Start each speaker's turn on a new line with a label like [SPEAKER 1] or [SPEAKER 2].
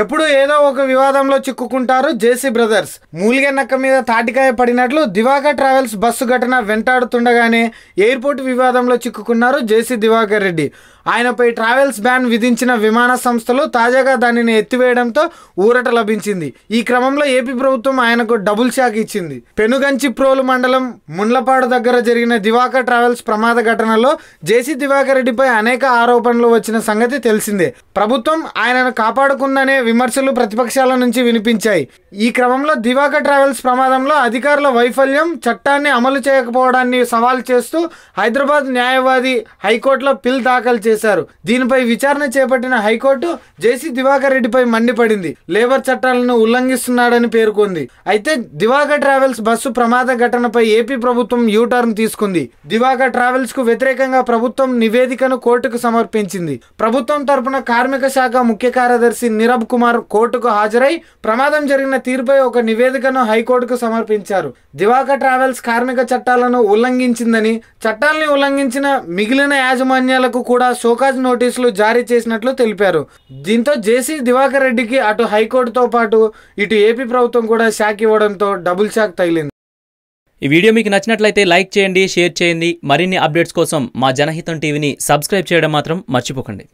[SPEAKER 1] ఎప్పుడు ఏదో ఒక వివాదంలో చిక్కుకుంటారు జేసీ బ్రదర్స్. మూలిగే నక్క మీద తాటికాయ పడినట్లు దివాకర్ ట్రావెల్స్ బస్సు ఘటన వెంటాడుతుండగానే ఎయిర్పోర్ట్ వివాదంలో చిక్కుకున్నారు జేసీ దివాకర్ రెడ్డి. ఆయనపై ట్రావెల్స్ బ్యాన్ విధించిన విమాన సంస్థలు తాజాగా దానిని ఎత్తివేయడంతో ఊరట లభించింది. ఈ క్రమంలో ఏపీ ప్రభుత్వం ఆయనకు డబుల్ షాక్ ఇచ్చింది. పెనుగంచి ప్రోలు మండలం ముండ్లపాడు దగ్గర జరిగిన దివాకర్ ట్రావెల్స్ ప్రమాద ఘటనలో జేసీ దివాకర్ రెడ్డిపై అనేక ఆరోపణలు వచ్చిన సంగతి తెలిసిందే. ప్రభుత్వం ఆయనను కాపాడుకుందనే విమర్శలు ప్రతిపక్షాల నుంచి వినిపించాయి. ఈ క్రమంలో దివాకర్ ట్రావెల్స్ ప్రమాదంలో అధికారుల వైఫల్యం చట్టాన్ని అమలు చేయకపోవడాన్ని సవాల్ చేస్తూ హైదరాబాద్ న్యాయవాది హైకోర్టులో పిల్ దాఖలు చేశారు. దీనిపై విచారణ చేపట్టిన హైకోర్టు జేసీ దివాకర్ రెడ్డిపై మండిపడింది. లేబర్ చట్టాలను ఉల్లంఘిస్తున్నాడని పేర్కొంది. అయితే దివాకర్ ట్రావెల్స్ బస్సు ప్రమాద ఘటనపై ఏపీ ప్రభుత్వం యూటర్న్ తీసుకుంది. దివాకర్ ట్రావెల్స్కు వ్యతిరేకంగా ప్రభుత్వం నివేదికను కోర్టుకు సమర్పించింది. ప్రభుత్వం తరపున కార్మిక శాఖ ముఖ్య కార్యదర్శి నిరబ్ కుమార్ కోర్టుకు హాజరై ప్రమాదం జరిగిన తీరుపై ఒక నివేదికను హైకోర్టుకు సమర్పించారు. దివాకర్ ట్రావెల్స్ కార్మిక చట్టాలను ఉల్లంఘించిందని చట్టాల్ని ఉల్లంఘించిన మిగిలిన యాజమాన్యాలకు కూడా షోకాజ్ నోటీసులు జారీ చేసినట్లు తెలిపారు. దీంతో జేసీ దివాకర్ రెడ్డికి అటు హైకోర్టుతో పాటు ఇటు ఏపీ ప్రభుత్వం కూడా షాక్ ఇవ్వడంతో డబుల్ షాక్ తగిలింది.
[SPEAKER 2] ఈ వీడియో మీకు నచ్చినట్లయితే లైక్ చేయండి షేర్ చేయండి. మరిన్ని అప్డేట్స్ కోసం మా జనహితం టీవీని సబ్స్క్రైబ్ చేయడం మాత్రం మర్చిపోకండి.